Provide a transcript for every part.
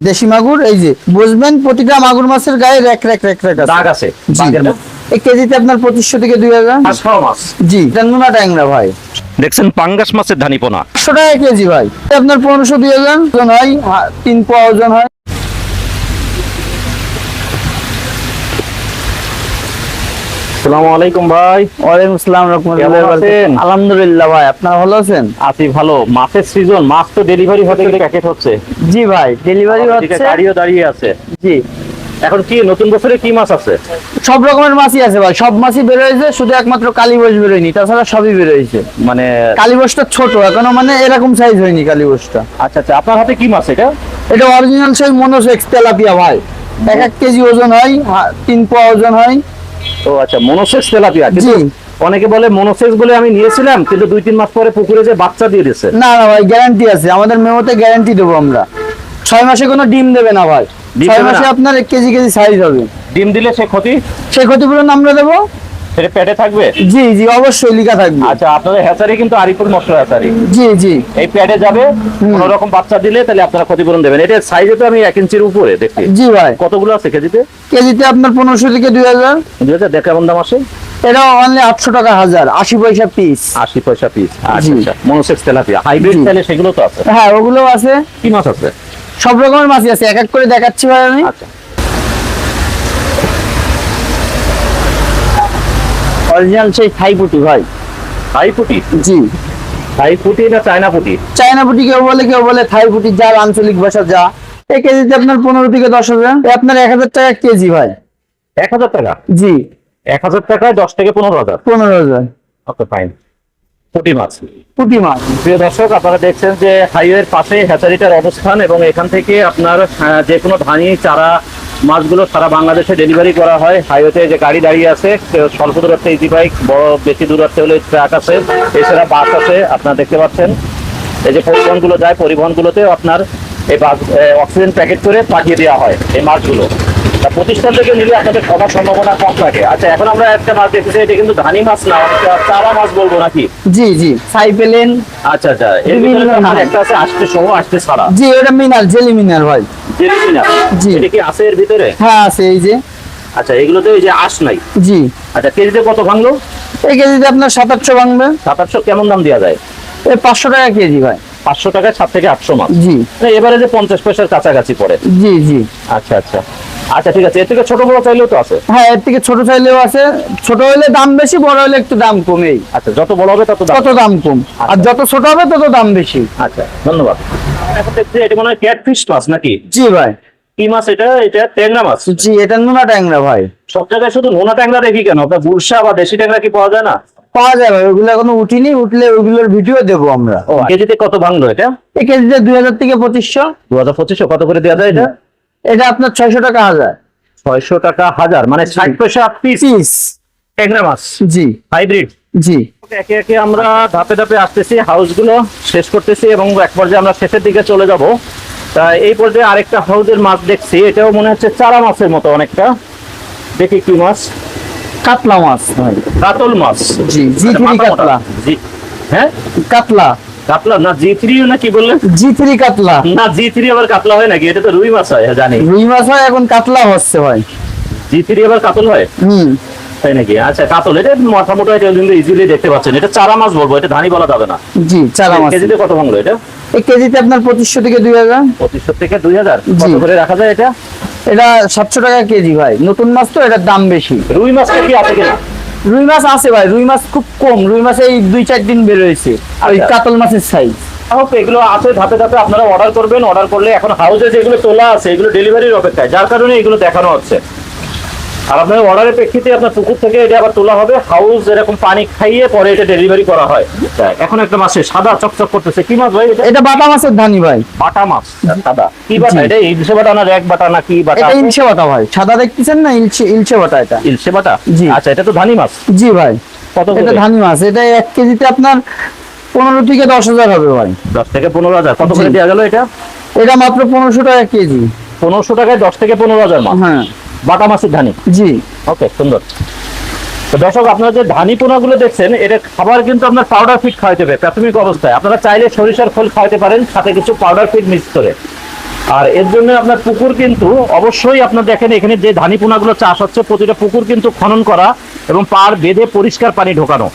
দেশি মাগুর এই যে বুঝবেন প্রতিটা মাগুর মাছের গায়ে রেক রেক রেক রেক দাগ আছে। এই কেজিতে আপনার পঁচিশশো থেকে দুই হাজার? মাছ। জি। নোনা ট্যাংরা ভাই। দেখছেন পাঙ্গাস মাছের ধানিপোনা। একশো টাকা কেজি ভাই। আপনার পনেরোশো দুই হাজার? হয় তিন পাওয়া ওজন হয়। সালামু আলাইকুম ভাই। ওয়ালাইকুম আসসালাম রহমতুল্লাহি কেমন আছেন? আলহামদুলিল্লাহ ভাই আপনারা ভালো আছেন? আছি ভালো। মাছের সিজন মাছ তো ডেলিভারি হতে গেলে প্যাকেট হচ্ছে। জি ভাই ডেলিভারি হচ্ছে। গাড়িও দাঁড়িয়ে আছে। জি। এখন কি নতুন বছরে কি মাছ আছে? সব রকমের মাছই আছে ভাই সব মাছই বের হয়েছে শুধু একমাত্র কালীবোস বেরোয়নি তাছাড়া সবই বের হয়েছে। মানে কালীবোসটা ছোট এখনও মানে এরকম সাইজ হয়নি কালীবোসটা আচ্ছা আচ্ছা আপনার হাতে কি মাছ এটা? এটা অরিজিনাল সেই মনোসেক্স তেলাপিয়া ভাই। এক এক কেজি ওজন হয় তিন পোয়া ওজন হয়। ও আচ্ছা মনোসেক্স তেলাপিয়া। কিন্তু অনেকে বলে মনোসেক্স বলে আমি নিয়েছিলাম কিন্তু দুই তিন মাস পরে পুকুরে যে বাচ্চা দিয়ে দিচ্ছে না না ভাই গ্যারান্টি আছে। আমাদের মেমোতে গ্যারান্টি দেবো আমরা। ছয় মাসে কোনো ডিম দেবে না ভাই। ছয় মাসে আপনার এক কেজি কেজি সাইজ হবে। ডিম দিলে সে ক্ষতি? সে ক্ষতিপূরণ আমরা দেবো। সেটা পেটে থাকবে? জি জি অবশ্যই লিখা থাকবে। আচ্ছা আপনাদের হ্যাচারি কিন্তু আরিপুর মশলা হ্যাচারি। জি জি। এই প্যাডে যাবে কোন রকম বাচ্চা দিলে তাহলে আপনারা ক্ষতিপূরণ দেবেন। এটা সাইজে তো আমি ইঞ্চির উপরে জি ভাই। কতগুলো আছে কেজিতে? কেজিতে আপনার থেকে দুই হাজার। দুই হাজার দেখ কেমন দাম আসে এটা অনলি আটশো টাকা হাজার আশি পয়সা পিস আশি পয়সা পিস আচ্ছা আচ্ছা মনোসেক্স তেলাপিয়া। হাইব্রিড জি। তাহলে সেগুলো তো আছে। হ্যাঁ ওগুলো আছে। কি মাছ আছে? সব রকমের মাছই আছে এক এক করে দেখাচ্ছি ভাই আমি। আচ্ছা। অরিজিনাল সেই থাই পুটি ভাই। থাই পুটি? জি। থাই পুটি না চায়না পুটি? চায়না পুটি কেউ বলে কেউ বলে থাই পুটি যার আঞ্চলিক ভাষা যা। এই কেজিতে আপনার পনেরো থেকে দশ হাজার। আপনার এক হাজার টাকা কেজি ভাই। এক হাজার টাকা? জি। এক হাজার টাকায় দশ থেকে পনেরো হাজার? পনেরো হাজার। ওকে ফাইন পুটি মাছ। পুটি মাছ। প্রিয় দর্শক আপনারা দেখছেন যে হাইওয়ের পাশে হ্যাচারিটার অবস্থান এবং এখান থেকে আপনার যে কোনো ধানি চারা মাছগুলো সারা বাংলাদেশে ডেলিভারি করা হয়। হাইওয়েতে যে গাড়ি দাঁড়িয়ে আছে স্বল্প দূরত্বে ইজি বাইক বড় বেশি দূরত্বে হলে ট্রাক আছে। এছাড়া বাস আছে, আপনারা দেখতে পাচ্ছেন। এই যে পরিবহনগুলো যায়, পরিবহনগুলোতেও আপনার এই বাস অক্সিজেন প্যাকেট করে পাঠিয়ে দেওয়া হয় এই মাছগুলো। প্রতিষ্ঠান থেকে নিলে আপনাদের সবার সম্ভাবনা কম থাকে আচ্ছা এখন আমরা একটা মাছ দেখতেছি এটা কিন্তু ধানি মাছ না চারা মাছ বলব নাকি? জি জি সাইপেলেন আচ্ছা আচ্ছা এর ভিতরে একটা আছে আসতে সহ আসতে ছাড়া। জি ওটা মিনার জেলি মিনার ভাই জেনেছি না জি। এটা কি আছে এর ভিতরে? হ্যাঁ আছে এই যে। আচ্ছা এগুলোতে এই যে আশ নাই? জি। আচ্ছা কেজিতে কত ভাঙলো? এই কেজিতে আপনার সাত আটশো ভাঙবে। সাতাশশো কেমন দাম দেওয়া যায়? এই পাঁচশো টাকা কেজি ভাই পাঁচশো টাকায় সাত থেকে আটশো মাছ। জি। এবারে যে পঞ্চাশ পয়সার কাছাকাছি পড়ে। জি জি। আচ্ছা আচ্ছা। আচ্ছা ঠিক আছে। এর থেকে ছোট বড় চাইলেও তো আছে। হ্যাঁ এর থেকে ছোট চাইলেও আছে। ছোট হলে দাম বেশি বড় হলে একটু দাম কমেই। আচ্ছা যত বড় হবে তত দাম তত দাম কম। আর যত ছোট হবে তত দাম বেশি। আচ্ছা ধন্যবাদ। এখন দেখছি এটা মনে হয় ক্যাটফিশ মাছ নাকি? জি ভাই। কি মাছ এটা? এটা ট্যাংরা মাছ। জি এটা নোনা ট্যাংরা ভাই। সব জায়গায় শুধু নোনা ট্যাংরা দেখি কেন? আপনার গুলশা বা দেশি ট্যাংরা কি পাওয়া যায় না? পাওয়া যায় ভাই ওগুলো এখনও উঠিনি। উঠলে ওগুলোর ভিডিও দেবো আমরা। কেজিতে কত ভাঙলো এটা? এই কেজিতে দুই হাজার থেকে পঁচিশশো। দু হাজার পঁচিশশো কত করে দেওয়া যায় এটা? এটা আপনার ছয়শো টাকা হাজার। ছয়শো টাকা হাজার মানে ষাট পয়সা পিস ট্যাংরা মাছ। জি। হাইব্রিড জি। একে একে আমরা ধাপে ধাপে আসতেছি হাউসগুলো শেষ করতেছি এবং এক পর্যায়ে আমরা শেষের দিকে চলে যাব। তা এই পর্যায়ে আরেকটা হাউসের মাছ দেখছি এটাও মনে হচ্ছে চারা মাছের মতো অনেকটা। দেখি কি মাছ। কাতলা মাছ। কাতল মাছ। জি, জি মোটা। কাতলা। জি। হ্যাঁ? কাতলা। কাতলা? না জি থ্রি না কি বললেন? জি থ্রি কাতলা। না জি থ্রি আবার কাতলা হয় নাকি? এটা তো রুই মাছ হয় জানি। রুই মাছ হয় এখন কাতলা হচ্ছে ভাই। জি থ্রি আবার কাতল হয়? হুম। তাই নাকি? আচ্ছা কাতল। এটা মাথা এটা কিন্তু ইজিলি দেখতে পাচ্ছেন। এটা চারা মাছ বলব এটা ধানি বলা যাবে না। জি চারা মাছ। কেজিতে কত ভাঙলো এটা? এই কেজিতে আপনার পঁচিশশো থেকে দুই হাজার। পঁচিশশো থেকে দুই হাজার। কত করে রাখা যায় এটা? এটা সাতশো টাকা কেজি ভাই। নতুন মাছ তো এটার দাম বেশি। রুই মাছটা কি আছে কিনা? রুই মাছ আছে ভাই রুই মাছ খুব কম। রুই মাছ এই দুই চার দিন বেরোয়েছে ওই এই কাতল মাছের সাইজ হোক এগুলো আছে ধাপে ধাপে আপনারা অর্ডার করবেন। অর্ডার করলে এখন হাউসে যেগুলো তোলা আছে এগুলো ডেলিভারির অপেক্ষায়। যার কারণে এগুলো দেখানো হচ্ছে। আর আপনার অর্ডারের প্রেক্ষিতে আপনার পুকুর থেকে এটা আবার তোলা হবে। হাউস এরকম পানি খাইয়ে পরে এটা ডেলিভারি করা হয়। এখন একটা মাসে সাদা চকচক করতেছে। কি মাছ ভাই এটা? এটা বাটা মাছের ধানি ভাই। বাটা মাছ সাদা। কি বাটা? এটা ইলশে বাটা না র্যাক বাটা না কি বাটা? এটা ইলশে বাটা ভাই। সাদা দেখতেছেন না ইলশে ইলশে বাটা এটা? ইলশে বাটা? জি। আচ্ছা এটা তো ধানি মাছ। জি ভাই। কত এটা ধানি মাছ। এটা এক কেজিতে আপনার পনেরো থেকে দশ হাজার হবে ভাই। দশ থেকে পনেরো হাজার। কত করে দেওয়া গেল এটা? এটা মাত্র পনেরোশো টাকা কেজি। পনেরোশো টাকায় দশ থেকে পনেরো হাজার মাছ। হ্যাঁ। বাটা মাছের ধানি? জি। ওকে সুন্দর। তো দর্শক আপনারা যে ধানি পোনাগুলো দেখছেন এটা খাবার কিন্তু আপনার পাউডার ফিট খাওয়াতে হবে। প্রাথমিক অবস্থায়। আপনারা চাইলে সরিষার খোল খাওয়াতে পারেন সাথে কিছু পাউডার ফিট মিক্স করে। আর এর জন্য আপনার পুকুর কিন্তু অবশ্যই আপনার দেখেন এখানে যে ধানি পোনাগুলো চাষ হচ্ছে, প্রতিটা পুকুর কিন্তু খনন করা এবং পার বেঁধে পরিষ্কার পানি ঢোকানো।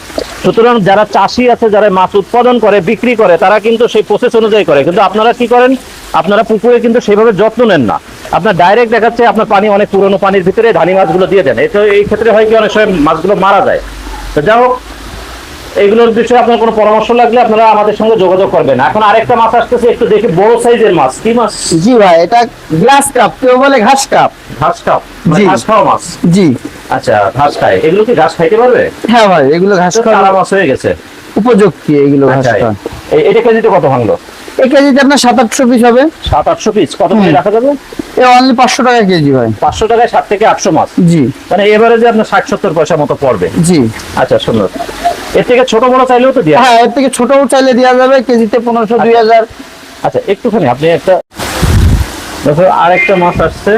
সুতরাং যারা চাষি আছে, যারা মাছ উৎপাদন করে, বিক্রি করে, তারা কিন্তু সেই প্রসেস অনুযায়ী করে। কিন্তু আপনারা কি করেন? আপনারা পুকুরে কিন্তু সেভাবে যত্ন নেন না। আপনার ডাইরেক্ট দেখাচ্ছে আপনার পানি, অনেক পুরনো পানির ভিতরে ধানি মাছগুলো দিয়ে দেন। এটা এই ক্ষেত্রে হয় কি, অনেক সময় মাছগুলো মারা যায়। তো যাই হোক এইগুলোর বিষয়ে আপনার কোনো পরামর্শ লাগলে আপনারা আমাদের সঙ্গে যোগাযোগ করবেন। এখন আরেকটা মাছ আসতেছে একটু দেখি বড় সাইজের মাছ। কি মাছ? জি ভাই এটা গ্লাস কাপ কেউ বলে ঘাস কাপ। ঘাস খাও মানে। ঘাস খাওয়া মাছ? জি। আচ্ছা ঘাস খায়। এগুলো কি ঘাস খাইতে পারবে? হ্যাঁ ভাই এগুলো ঘাস খাওয়া মাছ হয়ে গেছে। উপযুক্ত এগুলো ঘাস আচ্ছা খাওয়া। এটা কেজিতে কত ভাঙলো? এই কেজিতে আপনার সাত আটশো পিস হবে। সাত আটশো পিস। কত রাখা যাবে? এ অনলি পাঁচশো টাকা কেজি ভাই পাঁচশো টাকায় সাত থেকে আটশো মাছ? জি। মানে এবারে যে আপনার ষাট সত্তর পয়সা মতো পড়বে। জি। আচ্ছা সুন্দর। এর থেকে ছোট বড় চাইলেও তো দিয়া হ্যাঁ এর থেকে ছোটও চাইলে যাবে কেজিতে হাজার। আচ্ছা একটুখানি আপনি একটা দেখো আরেকটা মাছ আসছে।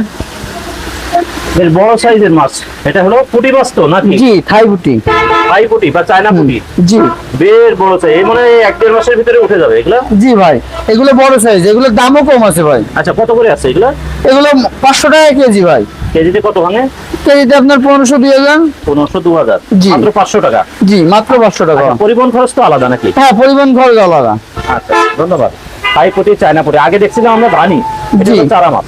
বেশ বড় সাইজের মাছ। এটা হলো পুঁটি মাছ তো নাকি? জি থাই বুটি হাই পুঁটি বা চায়না পুঁটি। জি। বেশ বড় সাইজ এই মানে এক দেড় মাসের ভিতরে উঠে যাবে এগুলা? জি ভাই এগুলো বড় সাইজ এগুলোর দামও কম আছে ভাই। আচ্ছা কত করে আছে এগুলা? এগুলো পাঁচশো টাকা কেজি ভাই। কেজিতে কত ভাঙে? কেজিতে আপনার পনেরোশো দুই হাজার। পনেরোশো দু হাজার। জি। মাত্র পাঁচশো টাকা? জি মাত্র পাঁচশো টাকা। আচ্ছা, পরিবহন খরচ তো আলাদা নাকি? হ্যাঁ পরিবহন খরচ আলাদা। আচ্ছা ধন্যবাদ। হাই পুঁটি চায়না আগে দেখছিলাম আমরা ধানি। চারা মাছ।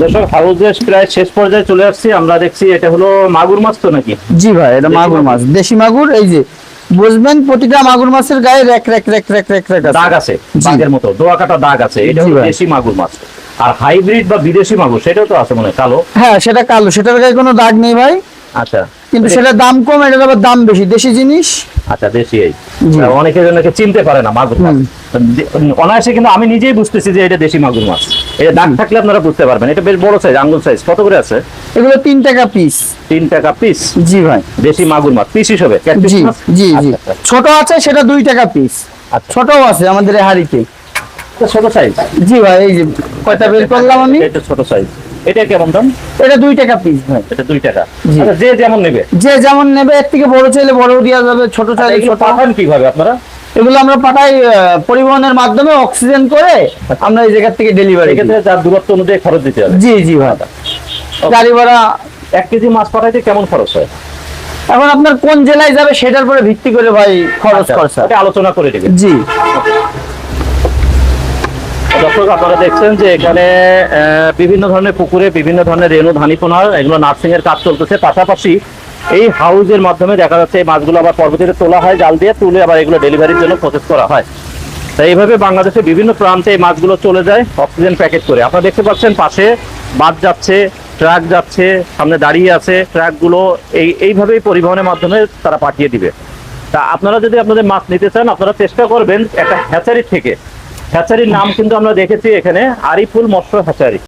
দর্শক হাউসের প্রায় শেষ পর্যায়ে চলে আসছি। আমরা দেখছি এটা হলো মাগুর মাছ তো নাকি? জি ভাই এটা মাগুর মাছ। দেশি মাগুর এই যে বুঝবেন প্রতিটা মাগুর মাছের গায়ে রেক রেক রেক রেক রেক রেক দাগ আছে। দাগের মতো। দোয়া কাটা দাগ আছে। এটা হলো। দেশি মাগুর মাছ। আর হাইব্রিড বা বিদেশি মাগুর সেটাও তো আছে মনে কালো? হ্যাঁ সেটা কালো সেটার গায়ে কোনো দাগ নেই ভাই। আচ্ছা। কিন্তু সেটার দাম কম এটার আবার দাম বেশি দেশি জিনিস? আচ্ছা দেশি এই। অনেকে অনেকে চিনতে পারে না মাগুর মাছ অনায়াসে কিন্তু আমি নিজেই বুঝতেছি যে এটা দেশি মাগুর মাছ। এটা দাগ থাকলে আপনারা বুঝতে পারবেন। এটা বেশ বড় সাইজ আঙ্গুল সাইজ কত করে আছে? এগুলো তিন টাকা পিস তিন টাকা পিস জি ভাই। দেশি মাগুর মাছ পিস হিসেবে জি মাছ? জি আচ্ছা, আচ্ছা। ছোট আছে সেটা দুই টাকা পিস আর ছোটও আছে আমাদের হাড়িতে। এটা ছোট সাইজ জি ভাই এই যে কয়টা বের করলাম আমি? এটা ছোট সাইজ এটা কেমন দাম? এটা দুই টাকা পিস ভাই। এটা দুই টাকা। আচ্ছা যে যেমন নেবে। যে যেমন নেবে এর থেকে বড় চাইলে বড় দেওয়া যাবে ছোট চাইলে এগুলো ছোট। পাঠান কীভাবে আপনারা? এগুলো আমরা পাঠাই পরিবহনের মাধ্যমে অক্সিজেন করে আমরা এই জায়গা থেকে ডেলিভারি এক্ষেত্রে যার দূরত্ব অনুযায়ী খরচ দিতে হবে। জি জি ভাই। গাড়ি ভাড়া এক কেজি মাছ পাঠাইতে কেমন খরচ হয়? এখন আপনার কোন জেলায় যাবে সেটার উপরে ভিত্তি করে ভাই খরচ আচ্ছা, খরচা। আলোচনা করে দেবেন জি। দর্শক, আপনারা দেখছেন যে এখানে বিভিন্ন ধরনের পুকুরে, বিভিন্ন ধরনের রেণু ধানি পোনার এগুলো নার্সিং এর কাজ চলতেছে। পাশাপাশি এই হাউজের মাধ্যমে দেখা যাচ্ছে এই মাছগুলো আবার পরবর্তীতে তোলা হয়, জাল দিয়ে তুলে আবার এগুলো ডেলিভারির জন্য প্রসেস করা হয়। তাই এইভাবে বাংলাদেশের বিভিন্ন প্রান্তে এই মাছগুলো চলে যায় অক্সিজেন প্যাকেট করে। আপনারা দেখতে পাচ্ছেন পাশে বাস যাচ্ছে, ট্রাক যাচ্ছে, সামনে দাঁড়িয়ে আছে, ট্রাকগুলো এই, এইভাবেই পরিবহনের মাধ্যমে তারা পাঠিয়ে দিবে। তা আপনারা যদি আপনাদের মাছ নিতে চান, আপনারা চেষ্টা করবেন একটা হ্যাচারি থেকে হ্যাচারির নাম কিন্তু আমরা দেখেছি এখানে আরিফুল মৎস্য হ্যাচারি।